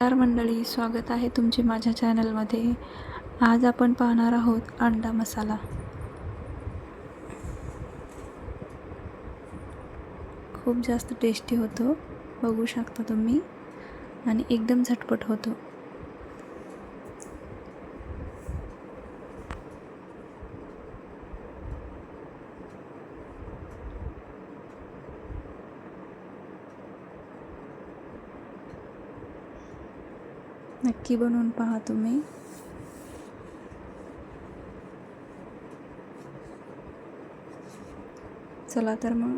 नमस्कार मंडळी स्वागत आहे तुमचे माझ्या चॅनलमध्ये. आज आपण पाहणार आहोत अंडा मसाला. खूप जास्त टेस्टी होतो बघू शकता तुम्ही. आणि एकदम झटपट होतो. नक्की बनवून पहा तुम्ही. चला तर मग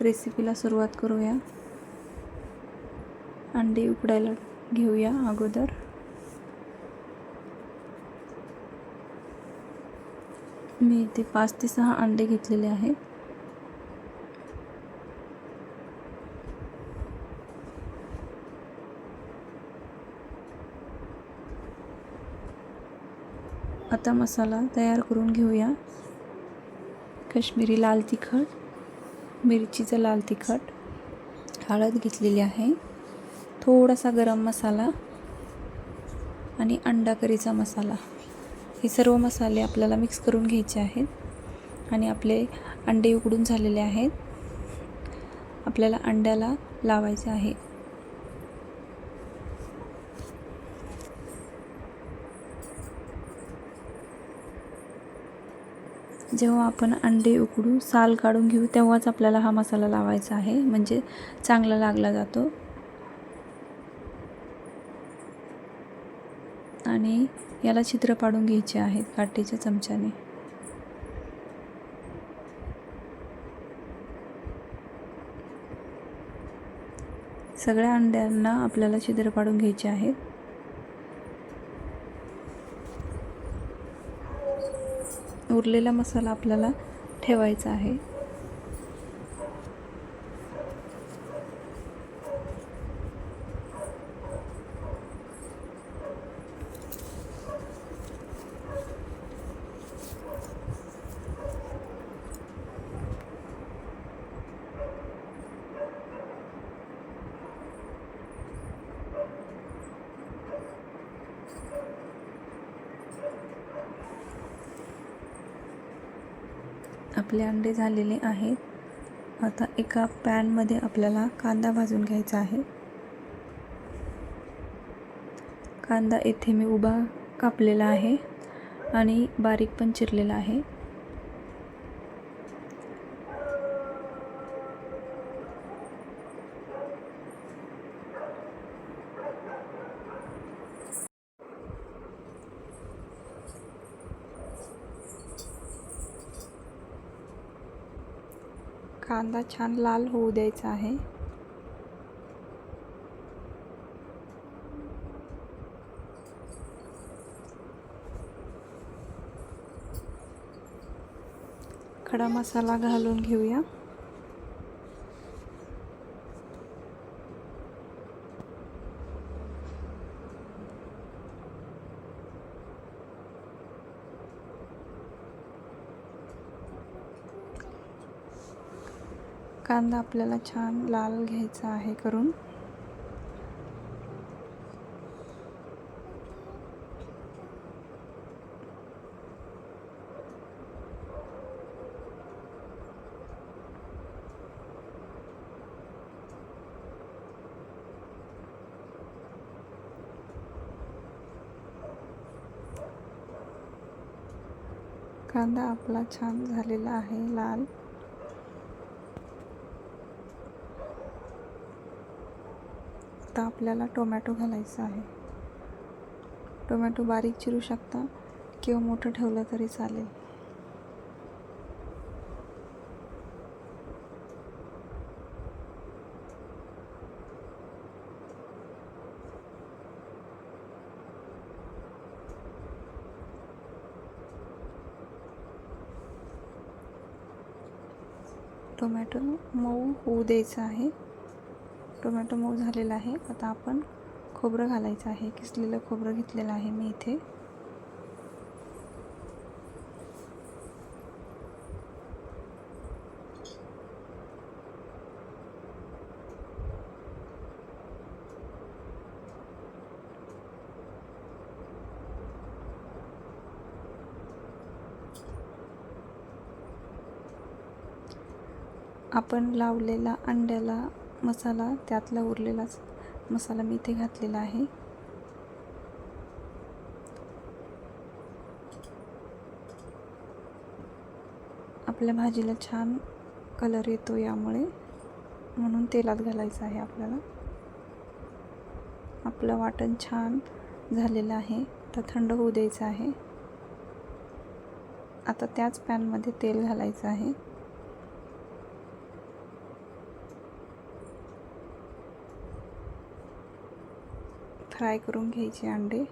रेसिपीला सुरुवात करूया. अंडी उकडायला घेऊया अगोदर. मी इथे पाच ते सहा अंडे घेतलेले आहेत. आता मसाला तयार करून घेऊया. कश्मीरी लाल तिखट मिरचीचं लाल तिखट हळद घेतलेली आहे. थोडासा गरम मसाला आणि अंडा करीचा मसाला. हे सर्व मसाले आपल्याला मिक्स करून घ्यायचे आहेत आणि आपले अंडे उकडून झालेले आहेत. आपल्याला अंड्याला लावायचे आहे. जेव्हा आपण अंडे उकडू साल काढून घेऊ तेव्हाच आपल्याला हा मसाला लावायचा आहे. म्हणजे चांगला लागला जातो. आणि याला छिद्र पाडून घ्यायचे आहेत काटेच्या चमच्याने. सगळ्या अंड्यांना आपल्याला छिद्र पाडून घ्यायचे आहेत. उरलेला मसाला आपल्याला ठेवायचा आहे. आपले अंडे झालेले आहेत. आता एका पॅनमध्ये आपल्याला कांदा भाजून घ्यायचा आहे. कांदा येथे मी उभा कापलेला आहे आणि बारीक पण चिरलेला आहे. कांदा छान लाल होऊ द्यायचा आहे. खडा मसाला घालून घेऊया. कांदा आपल्याला छान लाल घ्यायचा आहे करून. कांदा आपला छान झालेला आहे लाल. आता आपल्याला टोमॅटो घालायचा आहे. टोमॅटो बारीक चिरू शकता किंवा मोठं ठेवलं तरी चालेल. टोमॅटो मऊ होऊ द्यायचा आहे. टोमॅटो मऊ झालेला आहे. आता आपण खोबरं घालायचं आहे. किसलेलं खोबरं घेतलेलं आहे मी इथे. आपण लावलेला अंड्याला मसाला त्यातला उरलेलाच मसाला मी इथे घातलेला आहे. आपल्या भाजीला छान कलर येतो यामुळे म्हणून तेलात घालायचं आहे आपल्याला. आपलं वाटण छान झालेलं आहे. तर थंड होऊ द्यायचं आहे. आता त्याच पॅनमध्ये तेल घालायचं आहे. फ्राय करून घ्यायचे अंडे.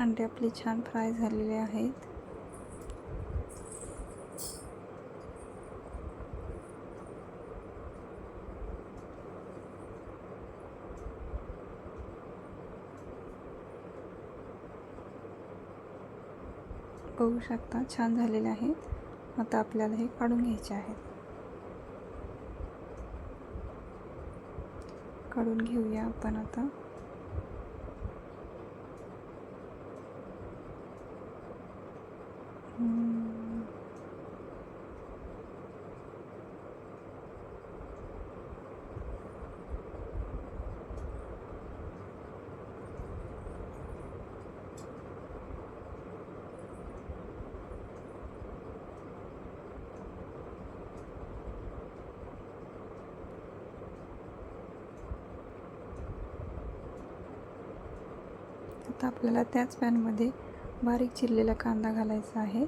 अंडे आपले छान फ्राय झालेले आहेत. बघू शकता छान झालेले आहेत. आता आपल्याला हे काढून घ्यायचे आहेत. काढून घेऊया आपण आता. आता आपल्याला त्याच पॅनमध्ये बारीक चिरलेला कांदा घालायचा आहे.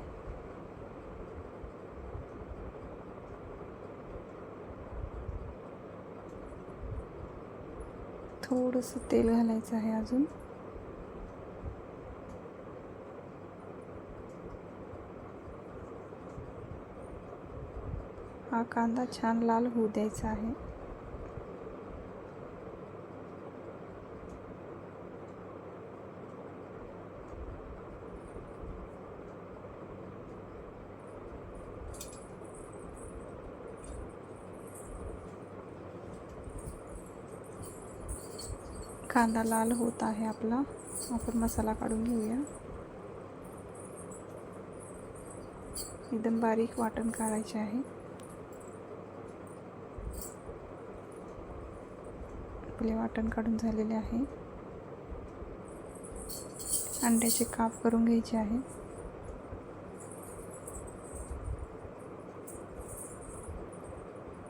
थोडंसं तेल घालायचं आहे अजून. हा कांदा छान लाल होऊ द्यायचा आहे. कांदा लाल होत आहे आपला. आपण मसाला काढून घेऊया. एकदम बारीक वाटण काढायचे आहे. आपले वाटण काढून झालेले आहे. अंड्याचे काप करून घ्यायचे आहे.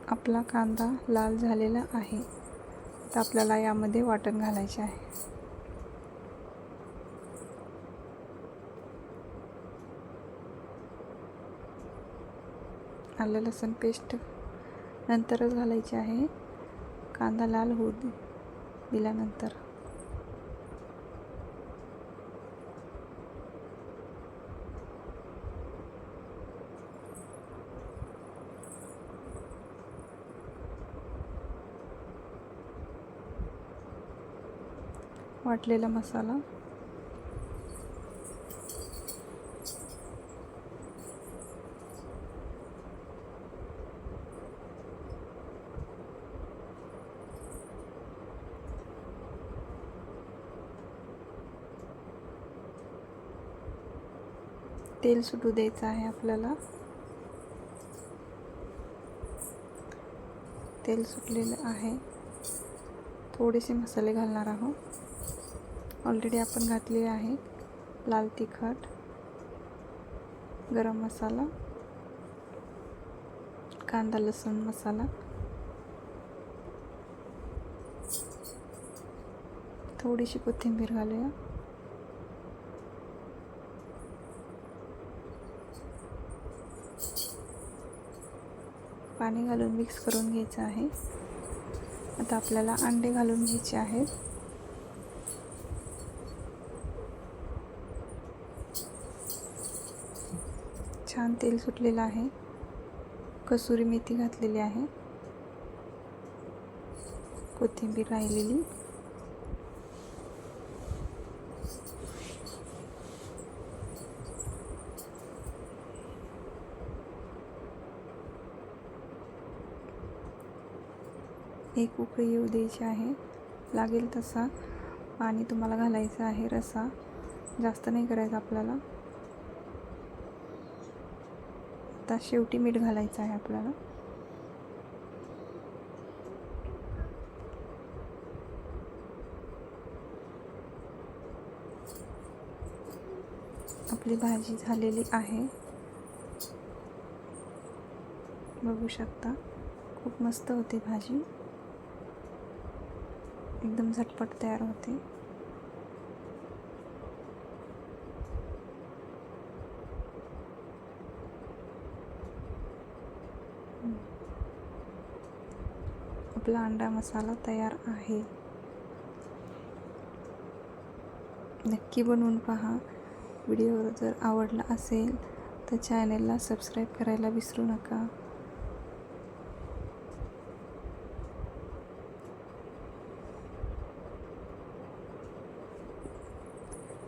आपला कांदा लाल झालेला आहे. आता आपल्याला यामध्ये वाटण घालायचे आहे. आलं लसूण पेस्ट नंतरच घालायची आहे. कांदा लाल होऊ दे दिल्यानंतर. वाटलेला मसाला. तेल सुटू द्यायचं आहे आपल्याला. तेल सुटलेलं आहे. थोडेसे मसाले घालणार आहोत. ऑलरेडी आपण घातली आहे. लाल तिखट गरम मसाला कांदा लसूण मसाला. थोडीशी कोथिंबीर घालूया. पाणी घालून मिक्स करून घ्यायचं आहे. आता आपल्याला अंडे घालून घ्यायचे आहेत. छान तेल सुटलेलं आहे. कसुरी मेथी घातलेली आहे. कोथिंबीर राहिलेली. एक उकळी येऊ द्यायची आहे. लागेल तसा. पाणी तुम्हाला घालायचं आहे रसा. जास्त नाही करायचा आपल्याला. आता शेवटी मीठ घालायचं आहे आपल्याला. आपली भाजी झालेली आहे. बघू शकता खूप मस्त होते भाजी. एकदम झटपट तयार होते. आपला अंडा मसाला तयार आहे. नक्की बनवून पहा. व्हिडिओ जर आवडला असेल तर चॅनेलला सबस्क्राईब करायला विसरू नका.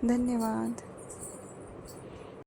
धन्यवाद.